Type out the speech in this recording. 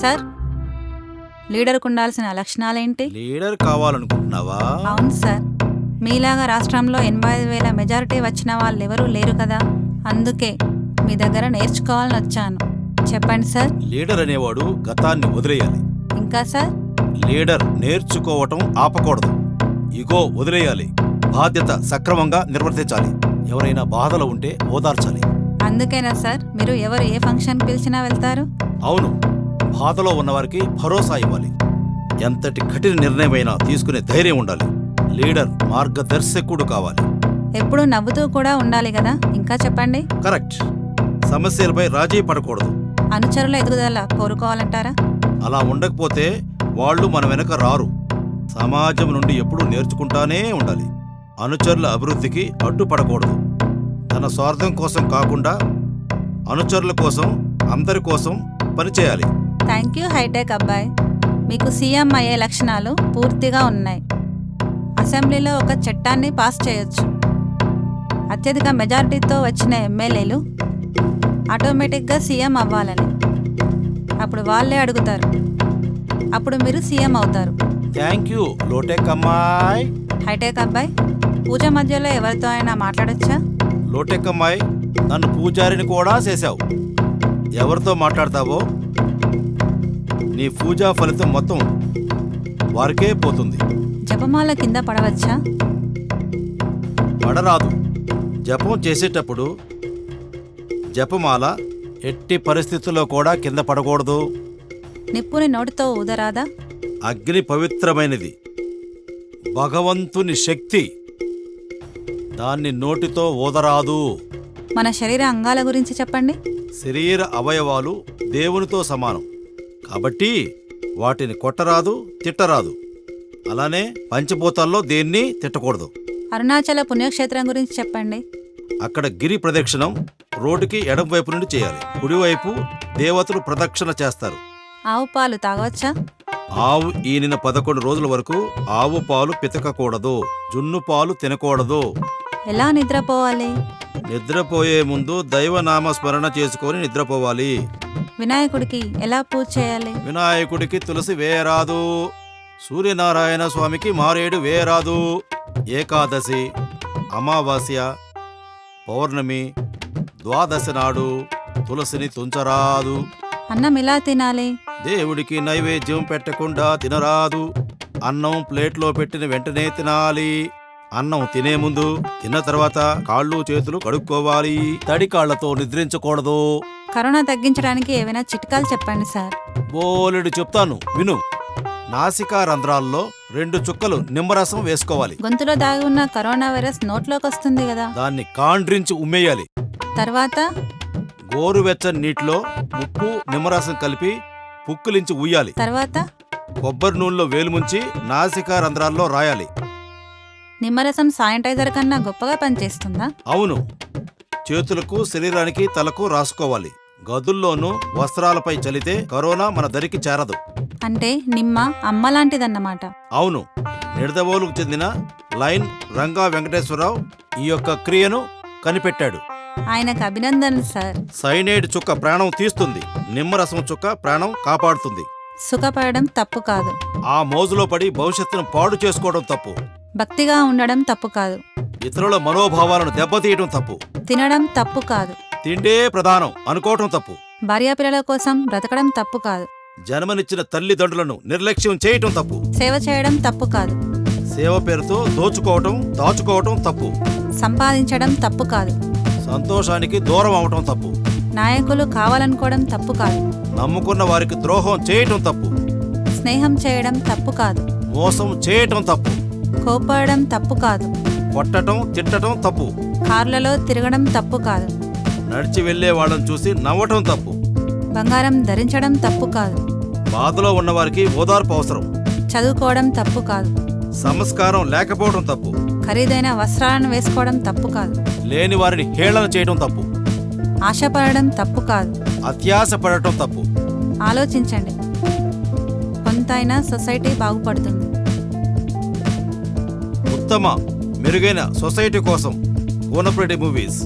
Sir లీడర్కు ఉండాల్సిన లక్షణాలేంటి? Leader కావాలనుకుంటున్నావా? అవును sir. మీలాగా రాష్ట్రంలో ఎనభై ఐదు వేల మెజారిటీ వచ్చిన వాళ్ళు ఎవరూ లేరు కదా. అందుకే మీ దగ్గర నేర్చుకోవాలని వచ్చాను. చెప్పండి సార్. లీడర్ అనేవాడు గతాన్ని వదిలేయాలి. ఇంకా సార్? లీడర్ నేర్చుకోవటం ఆపకూడదు. ఇగో వదిలేయాలి. బాధ్యత సక్రమంగా నిర్వర్తించాలి. ఎవరైనా బాధలో ఉంటే ఓదార్చాలి. అందుకేనా సార్? మీరు ఎవరు ఏ ఫంక్షన్ పిలిచినా వెళ్తారు? అవును. బాధలో ఉన్నవారికి భరోసా ఇవ్వాలి. ఎంతటి కఠిన నిర్ణయమైనా తీసుకునే ధైర్యం ఉండాలి. లీడర్ మార్గదర్శకుడు కావాలి. ఎప్పుడూ నవ్వుతూ కూడా ఉండాలి కదా? ఇంకా చెప్పండి. కరెక్ట్. సమస్యలపై రాజీ పడకూడదు. అనుచరుల ఎదుగుదల కోరుకోవాలంటారా? అలా ఉండకపోతే వాళ్ళు మన వెనక రారు. సమాజం నుండి ఎప్పుడూ నేర్చుకుంటానే ఉండాలి. అనుచరుల అభివృద్ధికి అడ్డుపడకూడదు. తన స్వార్థం కోసం కాకుండా అనుచరుల కోసం అందరి కోసం పనిచేయాలి. థ్యాంక్ యూ హైటెక్ అబ్బాయి. మీకు సీఎం అయ్యే లక్షణాలు పూర్తిగా ఉన్నాయి. అసెంబ్లీలో ఒక చట్టాన్ని పాస్ చేయొచ్చు. అత్యధిక మెజారిటీతో వచ్చిన ఎమ్మెల్యేలు ఆటోమేటిక్గా సీఎం అవ్వాలని. అప్పుడు వాళ్ళే అడుగుతారు. అప్పుడు మీరు సీఎం అవుతారు. థ్యాంక్ యూ లోటెక్ అమ్మాయి. హైటెక్ అబ్బాయి పూజ మధ్యలో ఎవరితో అయినా మాట్లాడొచ్చా? లోటెక్ అమ్మాయి నన్ను పూజారిని కూడా చేశావు. ఎవరితో మాట్లాడతావో? నీ పూజా ఫలితం మొత్తం వారికే పోతుంది. జపమాల కింద పడవచ్చా? పడరాదు. జపం చేసేటప్పుడు జపమాల ఎట్టి పరిస్థితుల్లో కూడా కింద పడకూడదు. నిప్పుని నోటితో ఊదరాదా? అగ్ని పవిత్రమైనది. భగవంతుని శక్తి దాన్ని నోటితో ఊదరాదు. మన శరీర అంగాల గురించి చెప్పండి. శరీర అవయవాలు దేవునితో సమానం. కాబట్టి వాటిని కొట్టరాదు తిట్టరాదు. అలానే పంచభూతాల్లో దేన్ని తిట్టకూడదు. అరుణాచల పుణ్యక్షేత్రం గురించి చెప్పండి. అక్కడ గిరి ప్రదక్షిణం రోడ్డుకి ఎడం వైపు నుండి చేయాలి. కుడివైపు దేవతలు ప్రదక్షిణ చేస్తారు. ఆవు పాలు తాగవచ్చా? ఆవు ఈనిన పదకొండు రోజుల వరకు ఆవు పాలు పితకకూడదు. జున్ను పాలు తినకూడదు. ఎలా నిద్రపోవాలి? నిద్రపోయే ముందు దైవనామ స్మరణ చేసుకొని నిద్రపోవాలి. వినాయకుడికి ఎలా పూజ చేయాలి? వినాయకుడికి తులసి వేయరాదు. సూర్యనారాయణ స్వామికి మారేడు వేయరాదు. ఏకాదశి అమావాస్య పౌర్ణమి ద్వాదశి నాడు తులసిని తుంచరాదు. అన్నం ఎలా తినాలి? దేవుడికి నైవేద్యం పెట్టకుండా తినరాదు. అన్నం ప్లేట్లో పెట్టిన వెంటనే తినాలి. అన్నం తినే ముందు తిన్న తర్వాత కాళ్ళు చేతులు కడుక్కోవాలి. తడి కాళ్ళతో నిద్రించకూడదు. కరోనా తగ్గించడానికి ఏవైనా చిట్కాలు చెప్పండి సార్. బోలెడు చెప్తాను విను. నాసికా రంధ్రాల్లో రెండు చుక్కలు నిమ్మరసం వేసుకోవాలి. గొంతులో దాగి ఉన్న కరోనా వైరస్ నోట్లోకి వస్తుంది కదా. దాన్ని కాండ్రించి ఉమ్మేయాలి. తర్వాత? గోరువెచ్చని నీటిలో ఉప్పు నిమ్మరసం కలిపి పుక్కులించి ఉయ్యాలి. తర్వాత? కొబ్బరి నూనెలో వేలు ముంచి నాసికా రంధ్రాల్లో రాయాలి. నిమ్మరసం శానిటైజర్ కన్నా గొప్పగా పనిచేస్తుందా? అవును. చేతులకు శరీరానికి తలకు రాసుకోవాలి. గదుల్లోనూ వస్త్రాలపై చలితే కరోనా మన దరికి చేరదు. అంటే నిమ్మ అమ్మ లాంటిదన్నమాట. అవును. నిడదవోలుకు చెందిన లైన్ రంగా వెంకటేశ్వరరావు ఈ యొక్క క్రియను కనిపెట్టాడు. ఆయనకు అభినందనలు సార్. సైనైడ్ చుక్క ప్రాణం తీస్తుంది. నిమ్మరసం చుక్క ప్రాణం కాపాడుతుంది. సుఖపడడం తప్పు కాదు. ఆ మోజులో పడి భవిష్యత్తును పాడు చేసుకోవడం తప్పు. భక్తిగా ఉండడం తప్పు కాదు. ఇతరుల మనోభావాలను దెబ్బతీయటం తప్పు. తినడం తప్పు కాదు. తిండే ప్రధానం అనుకోవటం తప్పు. భార్యాపిల్లల కోసం బ్రతకడం తప్పు కాదు. జన్మనిచ్చిన తల్లిదండ్రులను నిర్లక్ష్యం చేయటం తప్పు. సేవ చేయడం తప్పు కాదు. సేవ పేరుతో దోచుకోవటం దాచుకోవటం తప్పు. సంపాదించడం తప్పు కాదు. సంతోషానికి దూరం అవటం తప్పు. నాయకులు కావాలనుకోవడం తప్పు కాదు. నమ్ముకున్న వారికి ద్రోహం చేయటం తప్పు. స్నేహం చేయడం తప్పు కాదు. మోసం చేయటం తప్పు. కోపడడం తప్పు కాదు. కొట్టటం తిట్టటం తప్పు. కార్లలో తిరగడం తప్పు కాదు. నడిచి వెళ్ళే వాళ్ళని చూసి నవ్వటం తప్పు. బంగారం ధరించడం తప్పు కాదు. బాధలో ఉన్నవారికి ఓదార్పు అవసరం. చదువుకోవడం తప్పు కాదు. సంస్కారం లేకపోవడం తప్పు. ఖరీదైన వస్త్రాలను వేసుకోవడం తప్పు కాదు. లేని వారిని హేళన చేయడం తప్పు. ఆశపడడం తప్పు కాదు. అత్యాశ పడటం తప్పు. ఆలోచించండి. కొంతైనా సొసైటీ బాగుపడుతుంది. ఉత్తమ మెరుగైన సొసైటీ కోసం కోనప్రెడ్డి మూవీస్.